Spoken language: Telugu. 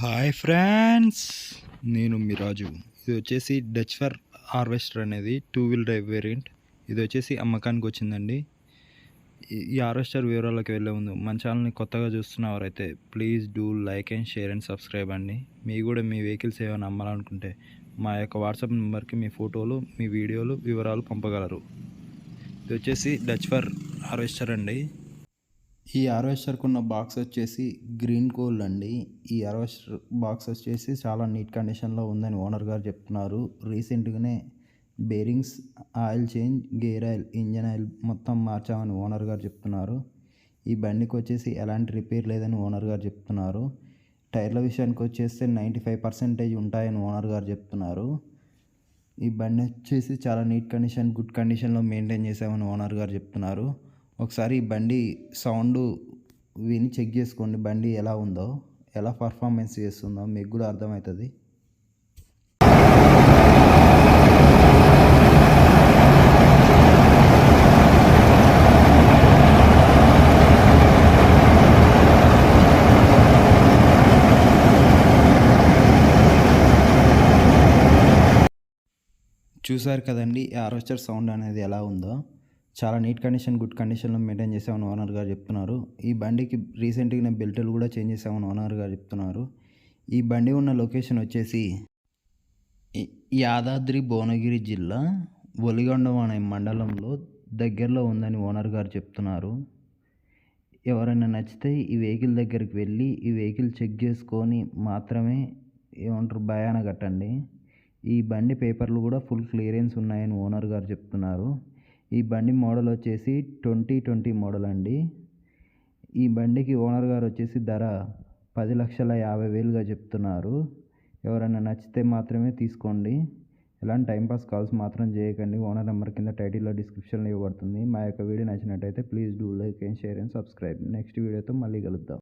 హాయ్ ఫ్రెండ్స్ నేను మీ రాజు. ఇది వచ్చేసి డచ్ ఫర్ హార్వెస్టర్ అనేది టూ వీల్ డ్రైవ్ వేరియంట్ ఇది వచ్చేసి అమ్మకానికి వచ్చిందండి. ఈ- హార్వెస్టర్ వివరాలకు వెళ్ళే ముందు మన ఛానల్ని కొత్తగా చూస్తున్నవారైతే please do like and share and subscribe అండి. మీ కూడా మీ వెహికల్స్ ఏమైనా అమ్మాలనుకుంటే మా యొక్క వాట్సాప్ నెంబర్కి మీ ఫోటోలు మీ వీడియోలు వివరాలు పంపగలరు. ఇది వచ్చేసి డచ్ ఫర్ హార్వెస్టర్ అండి. ఈ హార్వెస్టర్కి ఉన్న బాక్స్ వచ్చేసి గ్రీన్ గోల్డ్ అండి. ఈ హార్వెస్టర్ బాక్స్ వచ్చేసి చాలా నీట్ కండిషన్లో ఉందని ఓనర్ గారు చెప్తున్నారు. రీసెంట్గానే bearings oil change gear oil engine oil మొత్తం మార్చామని ఓనర్ గారు చెప్తున్నారు. ఈ బండికి వచ్చేసి ఎలాంటి రిపేర్ లేదని ఓనర్ గారు చెప్తున్నారు. టైర్ల విషయానికి వచ్చేస్తే నైంటీ ఫైవ్ పర్సెంటేజ్ ఉంటాయని ఓనర్ గారు చెప్తున్నారు. ఈ బండి వచ్చేసి చాలా నీట్ కండిషన్ గుడ్ కండిషన్లో మెయింటైన్ చేసామని ఓనర్ గారు చెప్తున్నారు. ఒకసారి బండి సౌండ్ విని చెక్ చేసుకోండి. బండి ఎలా ఉందో ఎలా పర్ఫార్మెన్స్ చేస్తుందో మీకు కూడా అర్థమవుతుంది. చూసారు కదండి ఈ సౌండ్ అనేది ఎలా ఉందో. చాలా నీట్ కండిషన్ గుడ్ కండిషన్లో మెయింటైన్ చేసామని ఓనర్ గారు చెప్తున్నారు. ఈ బండికి రీసెంట్గా బెల్టులు కూడా చేంజ్ చేసామని ఓనర్ గారు చెప్తున్నారు. ఈ బండి ఉన్న లొకేషన్ వచ్చేసి ఈ- యాదాద్రి భువనగిరి జిల్లా ఒలిగొండం అనే మండలంలో దగ్గరలో ఉందని ఓనర్ గారు చెప్తున్నారు. ఎవరైనా నచ్చితే ఈ వెహికల్ దగ్గరికి వెళ్ళి ఈ వెహికల్ చెక్ చేసుకొని మాత్రమే ఏమంటారు భయాన కట్టండి. ఈ బండి పేపర్లు కూడా ఫుల్ క్లియరెన్స్ ఉన్నాయని ఓనర్ గారు చెప్తున్నారు. ఈ బండి మోడల్ వచ్చేసి ట్వంటీ ట్వంటీ మోడల్ అండి. ఈ బండికి ఓనర్ గారు వచ్చేసి ధర పది లక్షల యాభై వేలుగా చెప్తున్నారు. ఎవరైనా నచ్చితే మాత్రమే తీసుకోండి. ఎలాంటి టైంపాస్ కాల్స్ మాత్రం చేయకండి. ఓనర్ నెంబర్ కింద టైటిల్లో డిస్క్రిప్షన్లో ఇవ్వబడుతుంది. మా యొక్క వీడియో నచ్చినట్టయితే please do like and share and subscribe. Next వీడియోతో మళ్ళీ కలుద్దాం.